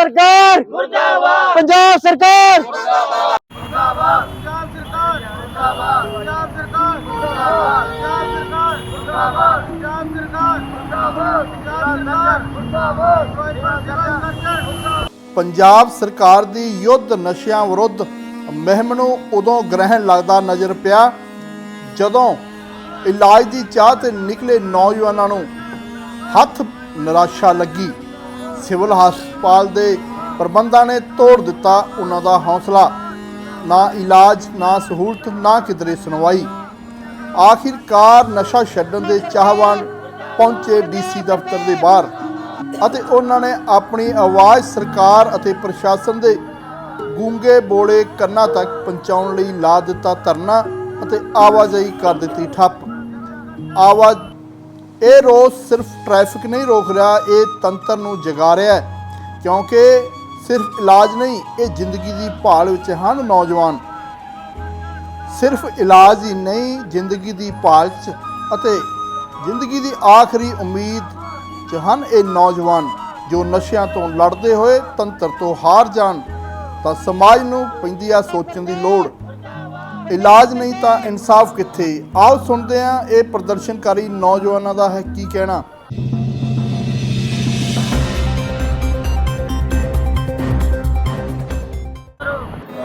ਸਰਕਾਰ। ਮੁਰਦਾਬਾਦ। ਪੰਜਾਬ ਸਰਕਾਰ। ਪੰਜਾਬ ਸਰਕਾਰ। ਮੁਰਦਾਬਾਦ। ਪੰਜਾਬ ਸਰਕਾਰ। ਮੁਰਦਾਬਾਦ। ਪੰਜਾਬ ਸਰਕਾਰ। ਮੁਰਦਾਬਾਦ। ਪੰਜਾਬ ਸਰਕਾਰ। ਮੁਰਦਾਬਾਦ। ਪੰਜਾਬ ਸਰਕਾਰ। ਮੁਰਦਾਬਾਦ। ਕੋਈ ਪੰਜਾਬ ਪੰਜਾਬ ਸਰਕਾਰ ਦੀ ਯੁੱਧ ਨਸ਼ਿਆਂ ਵਿਰੁੱਧ ਮੁਹਿੰਮ ਨੂੰ ਉਦੋਂ ਗ੍ਰਹਿਣ ਲੱਗਦਾ ਨਜ਼ਰ ਪਿਆ ਜਦੋਂ ਇਲਾਜ ਦੀ ਚਾਹ ਤੇ ਨਿਕਲੇ ਨੌਜਵਾਨਾਂ ਨੂੰ ਹੱਥ ਨਿਰਾਸ਼ਾ ਲੱਗੀ। ਸਿਵਲ ਹਸਪਤਾਲ ਦੇ ਪ੍ਰਬੰਧਾਂ ਨੇ ਤੋੜ ਦਿੱਤਾ ਉਹਨਾਂ ਦਾ ਹੌਸਲਾ। ਨਾ ਇਲਾਜ, ਨਾ ਸਹੂਲਤ, ਨਾ ਕਿਧਰੇ ਸੁਣਵਾਈ। ਆਖਿਰਕਾਰ ਨਸ਼ਾ ਛੱਡਣ ਦੇ ਚਾਹਵਾਨ ਪਹੁੰਚੇ ਡੀਸੀ ਦਫ਼ਤਰ ਦੇ ਬਾਹਰ ਅਤੇ ਉਹਨਾਂ ਨੇ ਆਪਣੀ ਆਵਾਜ਼ ਸਰਕਾਰ ਅਤੇ ਪ੍ਰਸ਼ਾਸਨ ਦੇ ਗੂੰਗੇ ਬੋਲੇ ਕੰਨਾਂ ਤੱਕ ਪਹੁੰਚਾਉਣ ਲਈ ਲਾ ਦਿੱਤਾ ਧਰਨਾ ਅਤੇ ਆਵਾਜਾਈ ਕਰ ਦਿੱਤੀ ਠੱਪ। ਆਵਾਜ਼ ਇਹ ਰੋਜ਼ ਸਿਰਫ ਟ੍ਰੈਫਿਕ ਨਹੀਂ ਰੋਕ ਰਿਹਾ, ਇਹ ਤੰਤਰ ਨੂੰ ਜਗਾ ਰਿਹਾ ਹੈ। ਕਿਉਂਕਿ ਸਿਰਫ ਇਲਾਜ ਨਹੀਂ, ਇਹ ਜ਼ਿੰਦਗੀ ਦੀ ਭਾਲ ਵਿੱਚ ਹਨ ਨੌਜਵਾਨ। ਸਿਰਫ ਇਲਾਜ ਹੀ ਨਹੀਂ, ਜ਼ਿੰਦਗੀ ਦੀ ਭਾਲ 'ਚ ਅਤੇ ਜ਼ਿੰਦਗੀ ਦੀ ਆਖਰੀ ਉਮੀਦ 'ਚ ਹਨ ਇਹ ਨੌਜਵਾਨ। ਜੋ ਨਸ਼ਿਆਂ ਤੋਂ ਲੜਦੇ ਹੋਏ ਤੰਤਰ ਤੋਂ ਹਾਰ ਜਾਣ, ਤਾਂ ਸਮਾਜ ਨੂੰ ਪੈਂਦੀ ਆ ਸੋਚਣ ਦੀ ਲੋੜ ਇਲਾਜ ਨਹੀਂ ਤਾਂ ਇਨਸਾਫ ਕਿੱਥੇ? ਆਓ ਸੁਣਦੇ ਹਾਂ ਇਹ ਪ੍ਰਦਰਸ਼ਨਕਾਰੀ ਨੌਜਵਾਨਾਂ ਦਾ ਹੈ ਕੀ ਕਹਿਣਾ।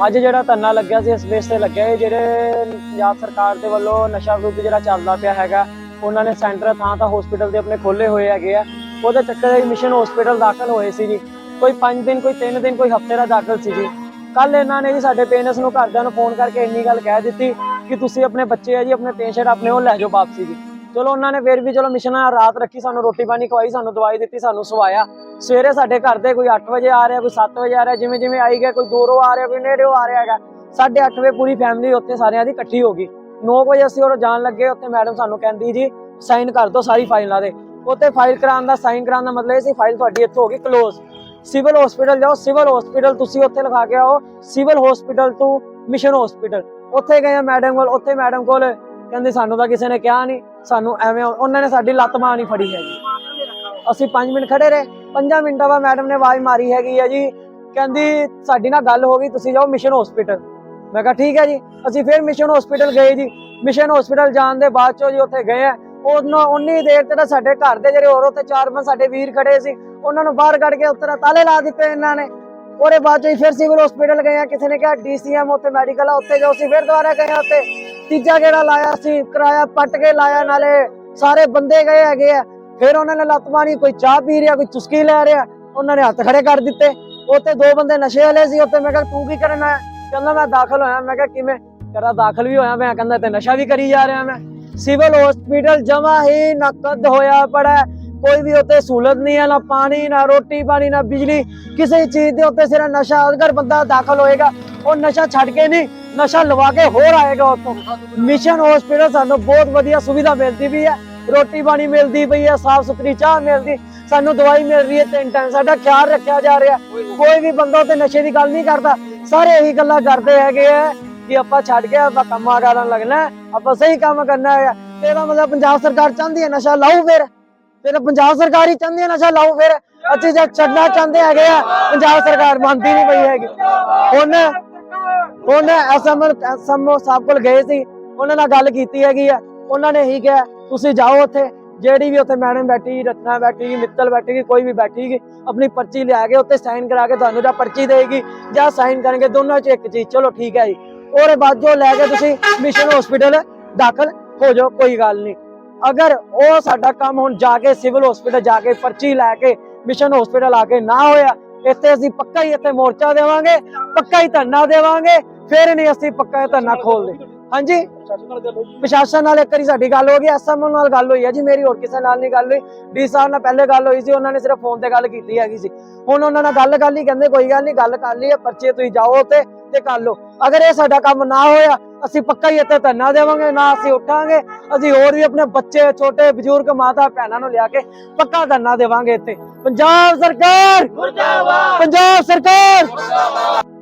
ਅੱਜ ਜਿਹੜਾ ਧਰਨਾ ਲੱਗਿਆ ਸੀ, ਇਸ ਬੇਸ ਤੇ ਲੱਗਿਆ ਇਹ ਜਿਹੜੇ ਪੰਜਾਬ ਸਰਕਾਰ ਦੇ ਵੱਲੋਂ ਨਸ਼ਾ ਵਿਰੁੱਧ ਜਿਹੜਾ ਚੱਲਦਾ ਪਿਆ ਹੈਗਾ, ਉਹਨਾਂ ਨੇ ਸੈਂਟਰ ਥਾਂ ਤਾਂ ਹਸਪੀਟਲ ਦੇ ਆਪਣੇ ਖੋਲੇ ਹੋਏ ਹੈਗੇ ਆ। ਉਹਦੇ ਚੱਕਰ ਵਿੱਚ ਮਿਸ਼ਨ ਹਸਪੀਟਲ ਦਾਖਲ ਹੋਏ ਸੀ ਜੀ। ਕੋਈ 5 ਦਿਨ, ਕੋਈ 3 ਦਿਨ, ਕੋਈ ਹਫ਼ਤੇ ਦਾ ਦਾਖਲ ਸੀ ਜੀ। ਕੱਲ ਇਹਨਾਂ ਨੇ ਜੀ ਸਾਡੇ ਪੇਰੈਂਟਸ ਨੂੰ ਘਰਦਿਆਂ ਨੂੰ ਫੋਨ ਕਰਕੇ ਇੰਨੀ ਗੱਲ ਕਹਿ ਦਿੱਤੀ ਕਿ ਤੁਸੀਂ ਆਪਣੇ ਬੱਚੇ ਆ ਜੀ, ਆਪਣੇ ਪੇਸ਼ੈਂਟ ਆਪਣੇ ਉਹ ਲੈ ਜਾਓ ਵਾਪਸੀ ਜੀ। ਚਲੋ ਉਹਨਾਂ ਨੇ ਫਿਰ ਵੀ ਚਲੋ ਮਿਸ਼ਨ ਰਾਤ ਰੱਖੀ, ਸਾਨੂੰ ਰੋਟੀ ਪਾਣੀ ਖਵਾਈ, ਸਾਨੂੰ ਦਵਾਈ ਦਿੱਤੀ, ਸਾਨੂੰ ਸਵਾਇਆ। ਸਵੇਰੇ ਸਾਡੇ ਘਰ ਦੇ ਕੋਈ 8 ਵਜੇ ਆ ਰਿਹਾ, ਕੋਈ 7 ਵਜੇ ਆ ਰਿਹਾ, ਜਿਵੇਂ ਜਿਵੇਂ ਆਈ ਗਿਆ, ਕੋਈ ਦੂਰੋਂ ਆ ਰਿਹਾ, ਕੋਈ ਨੇੜਿਓਂ ਆ ਰਿਹਾ ਹੈਗਾ। 8:30 ਵਜੇ ਪੂਰੀ ਫੈਮਿਲੀ ਉੱਥੇ ਸਾਰਿਆਂ ਦੀ ਇਕੱਠੀ ਹੋ ਗਈ। 9 ਵਜੇ ਅਸੀਂ ਉਹ ਜਾਣ ਲੱਗੇ, ਉੱਥੇ ਮੈਡਮ ਸਾਨੂੰ ਕਹਿੰਦੀ ਜੀ ਸਾਈਨ ਕਰ ਦਿਓ ਸਾਰੀ ਫਾਈਲਾਂ ਦੇ। ਉੱਥੇ ਫਾਈਲ ਕਰਾਉਣ ਦਾ ਸਾਈਨ ਕਰਾਉਣ ਦਾ ਮਤਲਬ ਇਹ ਸੀ ਫਾਈਲ ਤੁਹਾਡੀ ਇੱਥੋਂ ਹੋ ਗਈ ਕਲੋਜ਼ ਸਿਵਲ ਹਸਪੀਟਲ ਜਾਓ, ਸਿਵਲ ਹਸਪੀਟਲ ਤੁਸੀਂ ਉੱਥੇ ਲਿਖਾ ਕੇ ਆਓ, ਸਿਵਲ ਹਸਪੀਟਲ ਤੋਂ ਮਿਸ਼ਨ ਹਸਪੀਟਲ। ਉੱਥੇ ਗਏ ਮੈਡਮ ਕੋਲ, ਉੱਥੇ ਮੈਡਮ ਕੋਲ ਕਹਿੰਦੇ ਸਾਨੂੰ ਤਾਂ ਕਿਸੇ ਨੇ ਕਿਹਾ ਨਹੀਂ, ਸਾਨੂੰ ਐਵੇਂ ਉਹਨਾਂ ਨੇ ਸਾਡੀ ਲੱਤ ਮਾਂ ਨਹੀਂ ਫੜੀ ਹੈਗੀ। ਅਸੀਂ 5 ਮਿੰਟ ਖੜੇ ਰਹੇ 5 ਮਿੰਟਾਂ ਬਾਅਦ ਮੈਡਮ ਨੇ ਆਵਾਜ਼ ਮਾਰੀ ਹੈਗੀ ਆ ਜੀ, ਕਹਿੰਦੀ ਸਾਡੀ ਨਾਲ ਗੱਲ ਹੋ ਗਈ, ਤੁਸੀਂ ਜਾਓ ਮਿਸ਼ਨ ਹਸਪੀਟਲ। ਮੈਂ ਕਿਹਾ, ਠੀਕ ਹੈ ਜੀ। ਅਸੀਂ ਫਿਰ ਮਿਸ਼ਨ ਹਸਪੀਟਲ ਗਏ ਜੀ। ਮਿਸ਼ਨ ਹਸਪੀਟਲ ਜਾਣ ਦੇ ਬਾਅਦ ਚੋਂ ਜੀ ਉੱਥੇ ਗਏ ਆ। ਉਹਨਾਂ ਉਨੀ ਦੇਰ ਤੇ ਸਾਡੇ ਘਰ ਦੇ ਜਿਹੜੇ ਹੋਰ ਉੱਥੇ ਚਾਰ ਪੰਜ ਸਾਡੇ ਵੀਰ ਖੜੇ ਸੀ ਉਹਨਾਂ ਨੂੰ ਬਾਹਰ ਕੱਢ ਕੇ ਉੱਤਰ ਤਾਲੇ ਲਾ ਦਿੱਤੇ ਇਹਨਾਂ ਨੇ। ਉਹਦੇ ਬਾਅਦ ਚੋਂ ਫਿਰ ਸਿਵਲ ਹਸਪੀਟਲ ਗਏ ਆ, ਕਿਸੇ ਨੇ ਕਿਹਾ ਡੀਸੀਐਮ ਉੱਥੇ ਮੈਡੀਕਲ ਆ, ਉੱਥੇ ਜਾਓ, ਅਸੀਂ ਫਿਰ ਦੁਬਾਰਾ ਗਏ ਉੱਥੇ। ਤੀਜਾ ਗੇੜਾ ਲਾਇਆ ਸੀ ਕਿਰਾਇਆ ਪੱਟ ਕੇ ਲਾਇਆ, ਨਾਲੇ ਸਾਰੇ ਬੰਦੇ ਗਏ ਹੈਗੇ ਆ। ਫਿਰ ਉਹਨਾਂ ਨੇ ਲੱਤ ਮਾਰੀ, ਕੋਈ ਚਾਹ ਪੀ ਰਿਹਾ, ਕੋਈ ਚੁਸਕੀ ਲੈ ਰਿਹਾ, ਉਹਨਾਂ ਨੇ ਹੱਥ ਖੜੇ ਕਰ ਦਿੱਤੇ। ਉੱਥੇ ਦੋ ਬੰਦੇ ਨਸ਼ੇ ਵਾਲੇ ਸੀ, ਉੱਥੇ ਮੈਂ ਕਿਹਾ ਤੂੰ ਕੀ ਕਰਨ ਆਇਆ? ਕਹਿੰਦਾ ਮੈਂ ਦਾਖਲ ਹੋਇਆ, ਮੈਂ ਕਿਹਾ ਕਿਵੇਂ? ਕਰਾ ਦਾਖਲ ਵੀ ਹੋਇਆ ਮੈਂ, ਕਹਿੰਦਾ ਤੇ ਨਸ਼ਾ ਵੀ ਕਰੀ ਜਾ ਰਿਹਾ ਮੈਂ। ਸਿਵਲ ਹਸਪੀਟਲ ਜਮਾ ਹੀ ਨਕਦ ਹੋਇਆ ਪੜਾ ਕੋਈ ਵੀ ਉੱਥੇ ਸਹੂਲਤ ਨਹੀਂ ਹੈ, ਨਾ ਪਾਣੀ, ਨਾ ਰੋਟੀ ਪਾਣੀ, ਨਾ ਬਿਜਲੀ, ਕਿਸੇ ਚੀਜ਼ ਦੇ ਉੱਤੇ ਸਿਰਫ ਨਸ਼ਾ ਅਗਰ ਬੰਦਾ ਦਾਖਲ ਹੋਏਗਾ। ਉਹ ਨਸ਼ਾ ਛੱਡ ਕੇ ਨਹੀਂ, ਨਸ਼ਾ ਲਵਾ ਕੇ ਹੋਰ ਆਏਗਾ ਉੱਥੋਂ। ਮਿਸ਼ਨ ਹਸਪੀਟਲ ਸਾਨੂੰ ਬਹੁਤ ਵਧੀਆ ਸੁਵਿਧਾ ਮਿਲਦੀ ਵੀ ਹੈ। ਰੋਟੀ ਪਾਣੀ ਮਿਲਦੀ ਪਈ ਹੈ, ਸਾਫ਼ ਸੁਥਰੀ ਚਾਹ ਮਿਲਦੀ, ਸਾਨੂੰ ਦਵਾਈ ਮਿਲ ਰਹੀ ਹੈ, ਤਿੰਨ ਟਾਈਮ ਸਾਡਾ ਖਿਆਲ ਰੱਖਿਆ ਜਾ ਰਿਹਾ। ਕੋਈ ਵੀ ਬੰਦਾ ਉੱਤੇ ਨਸ਼ੇ ਦੀ ਗੱਲ ਨਹੀਂ ਕਰਦਾ। ਸਾਰੇ ਇਹੀ ਗੱਲਾਂ ਕਰਦੇ ਹੈਗੇ ਆ ਕਿ ਆਪਾਂ ਛੱਡ ਕੇ ਆਪਾਂ ਕੰਮਾਂ ਕਰਨ ਲੱਗਣਾ ਆਪਾਂ ਸਹੀ ਕੰਮ ਕਰਨਾ ਹੈ ਤੇ ਇਹਦਾ ਮਤਲਬ ਪੰਜਾਬ ਸਰਕਾਰ ਚਾਹੁੰਦੀ ਹੈ ਨਸ਼ਾ ਲਾਓ ਫਿਰ। ਫਿਰ ਪੰਜਾਬ ਸਰਕਾਰ ਹੀ ਚਾਹੁੰਦੀ ਹੈ ਨਸ਼ਾ ਲਾਓ, ਫਿਰ ਅਸੀਂ ਜੇ ਛੱਡਣਾ ਚਾਹੁੰਦੇ ਹੈਗੇ ਆ, ਪੰਜਾਬ ਸਰਕਾਰ ਮੰਨਦੀ ਨਹੀਂ ਪਈ ਹੈਗੀ। ਹੁਣ ਹੁਣ ਐਸਐਮ ਐਸਐਮਓ ਸਾਹਿਬ ਕੋਲ ਗਏ ਸੀ, ਉਹਨਾਂ ਨਾਲ ਗੱਲ ਕੀਤੀ ਹੈਗੀ ਆ। ਉਹਨਾਂ ਨੇ ਇਹੀ ਕਿਹਾ, ਤੁਸੀਂ ਜਾਓ ਉੱਥੇ, ਜਿਹੜੀ ਵੀ ਉੱਥੇ ਮੈਡਮ ਬੈਠੀ, ਰਤਨਾ ਬੈਠੀ, ਮਿੱਤਲ ਬੈਠੀ, ਕੋਈ ਵੀ ਬੈਠੀ ਆਪਣੀ ਪਰਚੀ ਲਿਆ ਕੇ ਉੱਥੇ ਸਾਈਨ ਕਰਾ ਕੇ ਤੁਹਾਨੂੰ ਜਾਂ ਪਰਚੀ ਦੇਗੀ, ਜਾਂ ਸਾਈਨ ਕਰਨਗੇ, ਦੋਨਾਂ ਚ ਇੱਕ ਚੀਜ਼, ਚਲੋ ਠੀਕ ਹੈ ਜੀ। ਉਹਦੇ ਬਾਅਦ ਜੋ ਲੈ ਕੇ ਤੁਸੀਂ ਮਿਸ਼ਨ ਹਸਪੀਟਲ ਦਾਖਲ ਹੋ ਜਾਓ, ਕੋਈ ਗੱਲ ਨਹੀਂ। ਅਗਰ ਉਹ ਸਾਡਾ ਕੰਮ ਹੁਣ ਜਾ ਕੇ ਸਿਵਲ ਹਸਪੀਟਲ ਜਾ ਕੇ ਪਰਚੀ ਲੈ ਕੇ ਮਿਸ਼ਨ ਹਸਪੀਟਲ ਆ ਕੇ ਨਾ ਹੋਇਆ ਇੱਥੇ ਅਸੀਂ ਪੱਕਾ ਹੀ ਇੱਥੇ ਮੋਰਚਾ ਦੇਵਾਂਗੇ ਪੱਕਾ ਹੀ ਧਰਨਾ ਦੇਵਾਂਗੇ ਫਿਰ ਨਹੀਂ ਅਸੀਂ ਪੱਕਾ ਇਹ ਧਰਨਾ ਖੋਲਦੇ ਹਾਂਜੀ? ਪ੍ਰਸ਼ਾਸਨ ਨਾਲ ਇੱਕ ਵਾਰੀ ਸਾਡੀ ਗੱਲ ਹੋ ਗਈ ਐਸਐਮਓ ਨਾਲ ਗੱਲ ਹੋਈ ਹੈ ਜੀ ਮੇਰੀ ਹੋਰ ਕਿਸੇ ਨਾਲ ਨਹੀਂ ਗੱਲ ਹੋਈ। ਡੀ ਸਾਹਿਬ ਨਾਲ ਪਹਿਲੇ ਗੱਲ ਹੋਈ ਸੀ ਉਹਨਾਂ ਨੇ ਸਿਰਫ ਫੋਨ ਤੇ ਗੱਲ ਕੀਤੀ ਹੈਗੀ ਸੀ। ਹੁਣ ਉਹਨਾਂ ਨਾਲ ਗੱਲ ਕਰ ਲਈ ਕਹਿੰਦੇ ਕੋਈ ਗੱਲ ਨਹੀਂ ਗੱਲ ਕਰ ਲਈ ਹੈ ਪਰਚੇ ਤੁਸੀਂ ਜਾਓ ਉੱਥੇ ਤੇ ਕਰ ਲਓ। ਅਗਰ ਇਹ ਸਾਡਾ ਕੰਮ ਨਾ ਹੋਇਆ ਅਸੀਂ ਪੱਕਾ ਹੀ ਇੱਥੇ ਧਰਨਾ ਦੇਵਾਂਗੇ ਨਾ ਅਸੀਂ ਉੱਠਾਂਗੇ। ਅਸੀਂ ਹੋਰ ਵੀ ਆਪਣੇ ਬੱਚੇ ਛੋਟੇ ਬਜ਼ੁਰਗ ਮਾਤਾ ਭੈਣਾਂ ਨੂੰ ਲਿਆ ਕੇ ਪੱਕਾ ਧਰਨਾ ਦੇਵਾਂਗੇ ਇੱਥੇ। ਪੰਜਾਬ ਸਰਕਾਰ! ਮੁਰਦਾਬਾਦ! ਪੰਜਾਬ ਸਰਕਾਰ!